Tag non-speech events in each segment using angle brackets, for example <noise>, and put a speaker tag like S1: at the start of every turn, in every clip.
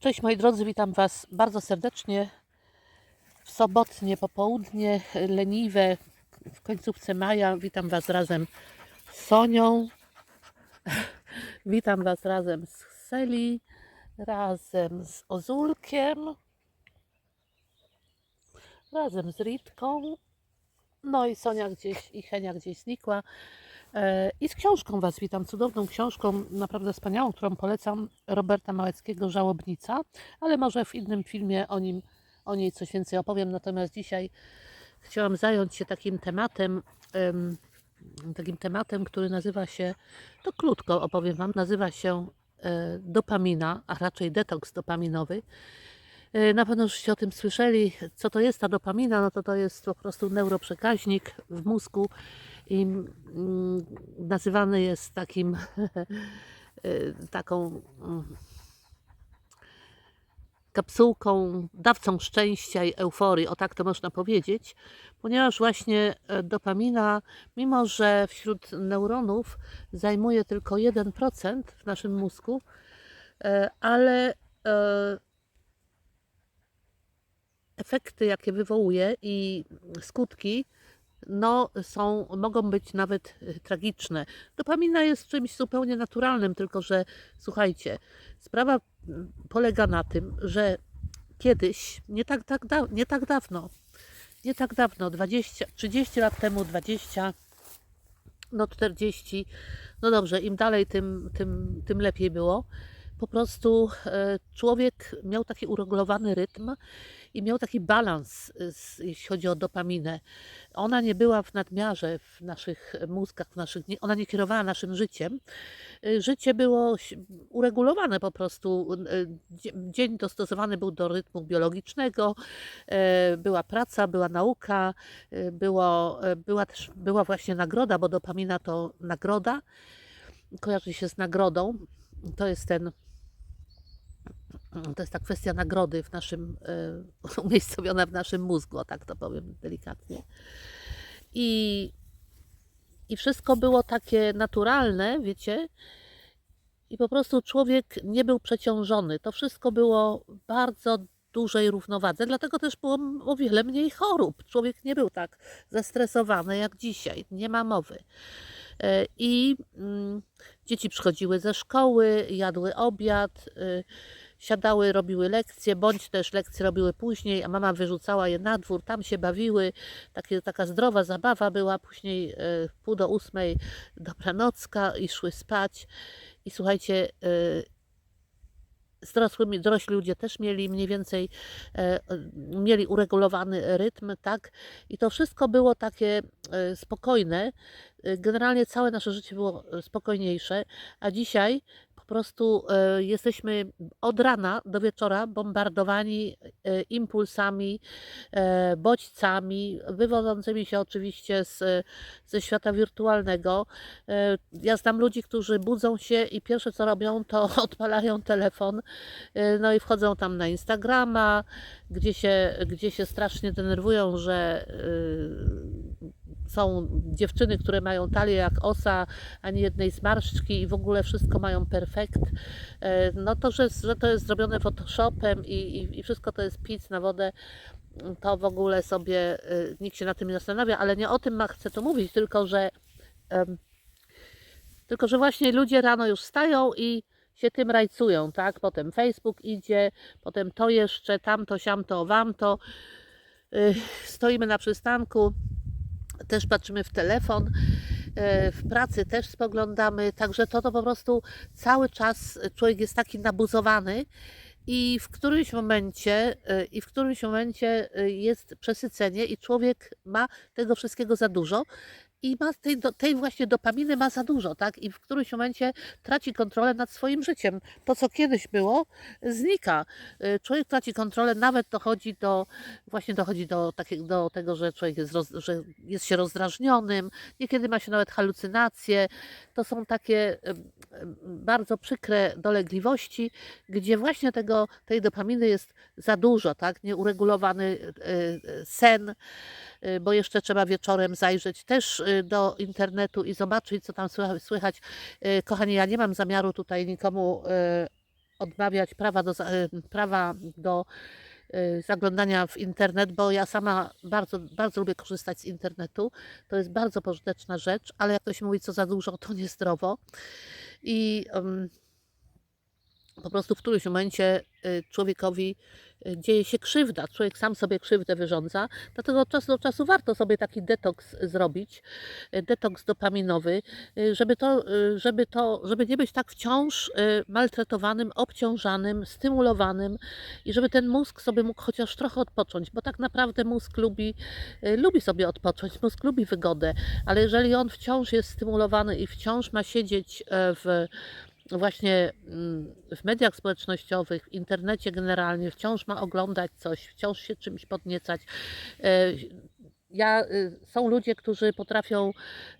S1: Cześć moi drodzy, witam Was bardzo serdecznie w sobotnie popołudnie, leniwe, w końcówce maja. Witam Was razem z Sonią, <laughs> witam Was razem z Seli, razem z Ozulkiem, razem z Ritką. No i Sonia gdzieś i Henia gdzieś znikła. E, I z książką Was witam, cudowną książką, naprawdę wspaniałą, którą polecam, Roberta Małeckiego, Żałobnica, ale może w innym filmie o, nim, o niej coś więcej opowiem. Natomiast dzisiaj chciałam zająć się takim tematem, em, takim tematem, który nazywa się, to krótko opowiem Wam, nazywa się e, dopamina, a raczej detoks dopaminowy. E, Na pewno żeście o tym słyszeli. Co to jest ta dopamina? No to to jest po prostu neuroprzekaźnik w mózgu i mm, nazywany jest takim <laughs> e, taką mm, kapsułką, dawcą szczęścia i euforii, o tak to można powiedzieć, ponieważ właśnie e, dopamina, mimo że wśród neuronów zajmuje tylko 1% w naszym mózgu, e, ale efekty, jakie wywołuje i skutki, no, są, mogą być nawet y, tragiczne. Dopamina jest czymś zupełnie naturalnym, tylko że słuchajcie, sprawa mm, polega na tym, że kiedyś, nie tak, tak, da, nie tak dawno, nie tak dawno, 20, 30 lat temu, 20, no 40, no dobrze, im dalej, tym, tym, tym lepiej było. Po prostu e, człowiek miał taki uregulowany rytm i miał taki balans, z- jeśli chodzi o dopaminę. Ona nie była w nadmiarze w naszych mózgach, w naszych, ona nie kierowała naszym życiem. Y, Życie było uregulowane po prostu. dzie- Dzień dostosowany był do rytmu biologicznego, e, była praca, była nauka, było, e, była też była właśnie nagroda, bo dopamina to nagroda, kojarzy się z nagrodą. To jest ten to jest ta kwestia nagrody w naszym, e, <laughs> umiejscowiona w naszym mózgu, tak to powiem delikatnie. I, I wszystko było takie naturalne, wiecie, i po prostu człowiek nie był przeciążony. To wszystko było bardzo dużej równowadze, dlatego też było o wiele mniej chorób. Człowiek nie był tak zestresowany jak dzisiaj, nie ma mowy. E, I mm, dzieci przychodziły ze szkoły, jadły obiad, y, siadały, robiły lekcje, bądź też lekcje robiły później, a mama wyrzucała je na dwór, tam się bawiły, takie, taka zdrowa zabawa była, później w pół do ósmej dobranocka i szły spać. I słuchajcie, z dorosłymi, dorośli ludzie też mieli mniej więcej, e, e, mieli uregulowany rytm, tak? I to wszystko było takie e, spokojne. Generalnie całe nasze życie było spokojniejsze, a dzisiaj prostu e, jesteśmy od rana do wieczora bombardowani e, impulsami, e, bodźcami, wywodzącymi się oczywiście z, ze świata wirtualnego. Ja znam ludzi, którzy budzą się i pierwsze co robią, to <laughs> odpalają telefon, no i wchodzą tam na Instagrama, gdzie się, gdzie się strasznie denerwują, że są dziewczyny, które mają talię jak osa, ani jednej zmarszczki i w ogóle wszystko mają perfekt. E, No to, że, że to jest zrobione Photoshopem i, i, i wszystko to jest pic na wodę, to w ogóle sobie y, nikt się na tym nie zastanawia, ale nie o tym chcę tu mówić, tylko że, tylko że właśnie ludzie rano już wstają i się tym rajcują, tak? Potem Facebook idzie, potem to jeszcze, tamto, siamto, wamto. Y, Stoimy na przystanku, też patrzymy w telefon, e, w pracy też spoglądamy, także to, to po prostu cały czas człowiek jest taki nabuzowany i w którymś momencie, e, i w którymś momencie e, jest przesycenie i człowiek ma tego wszystkiego za dużo i ma tej, do- tej właśnie dopaminy ma za dużo, tak? I w którymś momencie traci kontrolę nad swoim życiem. To, co kiedyś było, znika. E, Człowiek traci kontrolę, nawet dochodzi do, właśnie dochodzi do, takiego, do tego, że człowiek jest, roz, że jest się rozdrażnionym, niekiedy ma się nawet halucynacje. To są takie bardzo przykre dolegliwości, gdzie właśnie tego, tej dopaminy jest za dużo, tak? Nieuregulowany e, e, sen, bo jeszcze trzeba wieczorem zajrzeć też e, do internetu i zobaczyć, co tam słycha- słychać. E, Kochani, ja nie mam zamiaru tutaj nikomu odmawiać prawa do, y, prawa do y, zaglądania w internet, bo ja sama bardzo, bardzo lubię korzystać z internetu. To jest bardzo pożyteczna rzecz, ale jak to się mówi, co za dużo, to niezdrowo. I em, po prostu w którymś momencie y, człowiekowi y, dzieje się krzywda. Człowiek sam sobie krzywdę wyrządza, dlatego od czasu do czasu warto sobie taki detoks zrobić, y, detoks dopaminowy, żeby to, żeby to, żeby nie być tak wciąż maltretowanym, obciążanym, stymulowanym i żeby ten mózg sobie mógł chociaż trochę odpocząć, bo tak naprawdę mózg lubi, lubi sobie odpocząć, mózg lubi wygodę, ale jeżeli on wciąż jest stymulowany i wciąż ma siedzieć e, w właśnie mm, w mediach społecznościowych, w internecie generalnie, wciąż ma oglądać coś, wciąż się czymś podniecać. Ja, y, są ludzie, którzy potrafią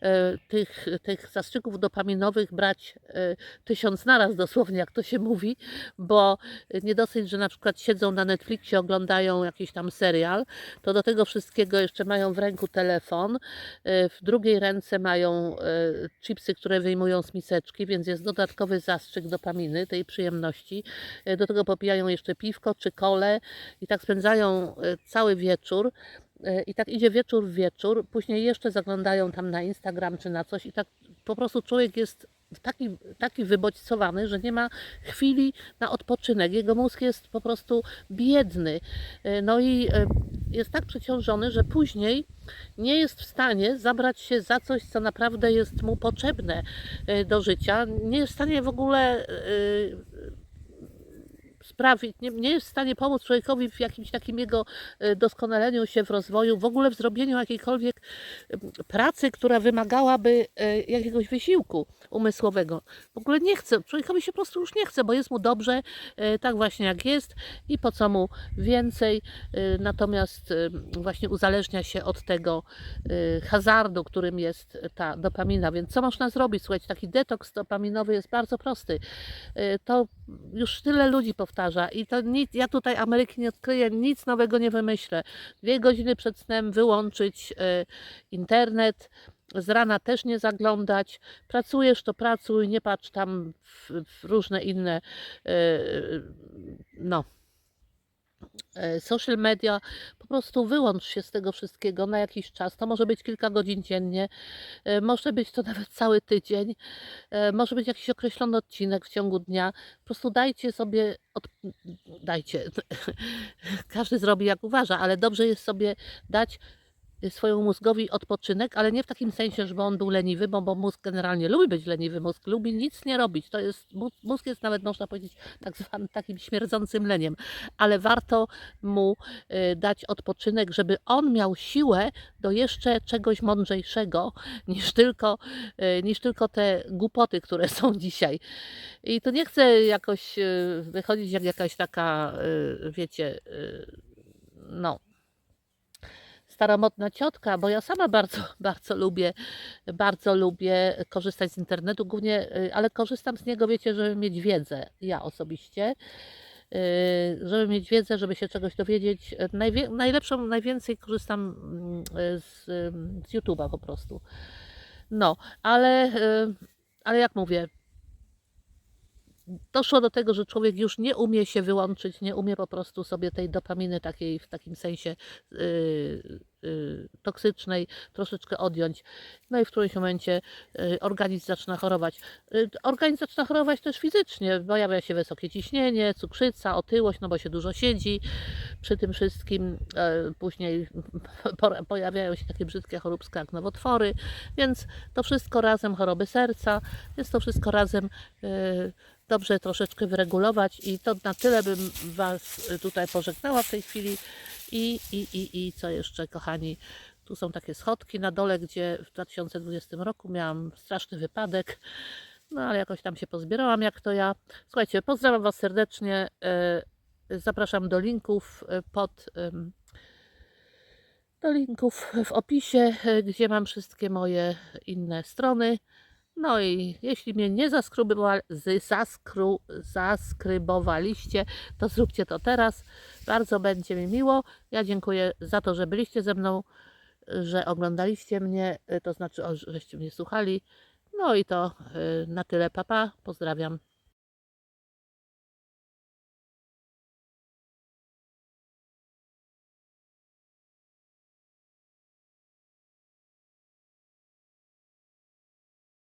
S1: e, tych, tych zastrzyków dopaminowych brać e, tysiąc naraz dosłownie, jak to się mówi, bo nie dosyć, że na przykład siedzą na Netflixie, oglądają jakiś tam serial, to do tego wszystkiego jeszcze mają w ręku telefon, w drugiej ręce mają chipsy, które wyjmują z miseczki, więc jest dodatkowy zastrzyk dopaminy, tej przyjemności. Do tego popijają jeszcze piwko czy kole i tak spędzają cały wieczór. E, I tak idzie wieczór w wieczór, później jeszcze zaglądają tam na Instagram czy na coś i tak po prostu człowiek jest taki, taki wybodźcowany, że nie ma chwili na odpoczynek. Jego mózg jest po prostu biedny. E, No i e, jest tak przeciążony, że później nie jest w stanie zabrać się za coś, co naprawdę jest mu potrzebne do życia. Nie jest w stanie w ogóle sprawić, nie, nie jest w stanie pomóc człowiekowi w jakimś takim jego e, doskonaleniu się w rozwoju, w ogóle w zrobieniu jakiejkolwiek pracy, która wymagałaby e, jakiegoś wysiłku umysłowego. W ogóle nie chce, człowiekowi się po prostu już nie chce, bo jest mu dobrze, e, tak właśnie jak jest i po co mu więcej. Natomiast właśnie uzależnia się od tego hazardu, którym jest ta dopamina. Więc co można zrobić? Słuchajcie, taki detoks dopaminowy jest bardzo prosty. To już tyle ludzi powtarza i to nic, ja tutaj Ameryki nie odkryję, nic nowego nie wymyślę. Dwie godziny przed snem wyłączyć e, internet, z rana też nie zaglądać. Pracujesz, to pracuj, nie patrz tam w, w różne inne e, no social media, po prostu wyłącz się z tego wszystkiego na jakiś czas. To może być kilka godzin dziennie, e, może być to <laughs> nawet cały tydzień, e, może być jakiś określony odcinek w ciągu dnia. Po prostu dajcie sobie, od... dajcie, <laughs> każdy zrobi jak uważa, ale dobrze jest sobie dać swojemu mózgowi odpoczynek, ale nie w takim sensie, żeby on był leniwy, bo, bo mózg generalnie lubi być leniwy, mózg lubi nic nie robić. To jest, mó- mózg jest nawet, można powiedzieć, tak zwanym takim śmierdzącym leniem, ale warto mu y, dać odpoczynek, żeby on miał siłę do jeszcze czegoś mądrzejszego niż tylko, y, niż tylko te głupoty, które są <laughs> dzisiaj. I tu nie chcę jakoś y, wychodzić jak jakaś taka, y, wiecie, y, no, staromodna ciotka, bo ja sama bardzo, <laughs> bardzo lubię, bardzo lubię korzystać z internetu, głównie, y, ale korzystam z niego, wiecie, żeby mieć wiedzę, ja osobiście, y, żeby mieć wiedzę, żeby się czegoś dowiedzieć. Najwie, najlepszą, najwięcej korzystam mm, z, ym, z YouTube'a po prostu. No, ale, y, ale jak mówię, doszło do tego, że człowiek już nie umie się wyłączyć, nie umie po prostu sobie tej dopaminy takiej w takim sensie yy, yy, toksycznej troszeczkę odjąć. No i w którymś momencie yy, organizm zaczyna chorować. Yy, organizm zaczyna chorować też fizycznie. Pojawia się wysokie ciśnienie, cukrzyca, otyłość, no bo się dużo siedzi. Przy tym wszystkim yy, później <laughs> po- pojawiają się takie brzydkie choróbska jak nowotwory, więc to wszystko razem choroby serca, więc to wszystko razem yy, dobrze troszeczkę wyregulować i to na tyle bym Was tutaj pożegnała w tej chwili i, i, i, i co jeszcze kochani, tu są takie schodki na dole, gdzie w 2020 roku miałam straszny wypadek, no ale jakoś tam się pozbierałam jak to ja. Słuchajcie, pozdrawiam Was serdecznie, e, zapraszam do linków e, pod do linków w opisie, gdzie mam wszystkie moje inne strony. No i jeśli mnie nie zaskrybowaliście, to zróbcie to teraz. Bardzo będzie mi miło. Ja dziękuję za to, że byliście ze mną, że oglądaliście mnie, y, to znaczy, żeście mnie słuchali. No i to y, na tyle, papa. Pozdrawiam.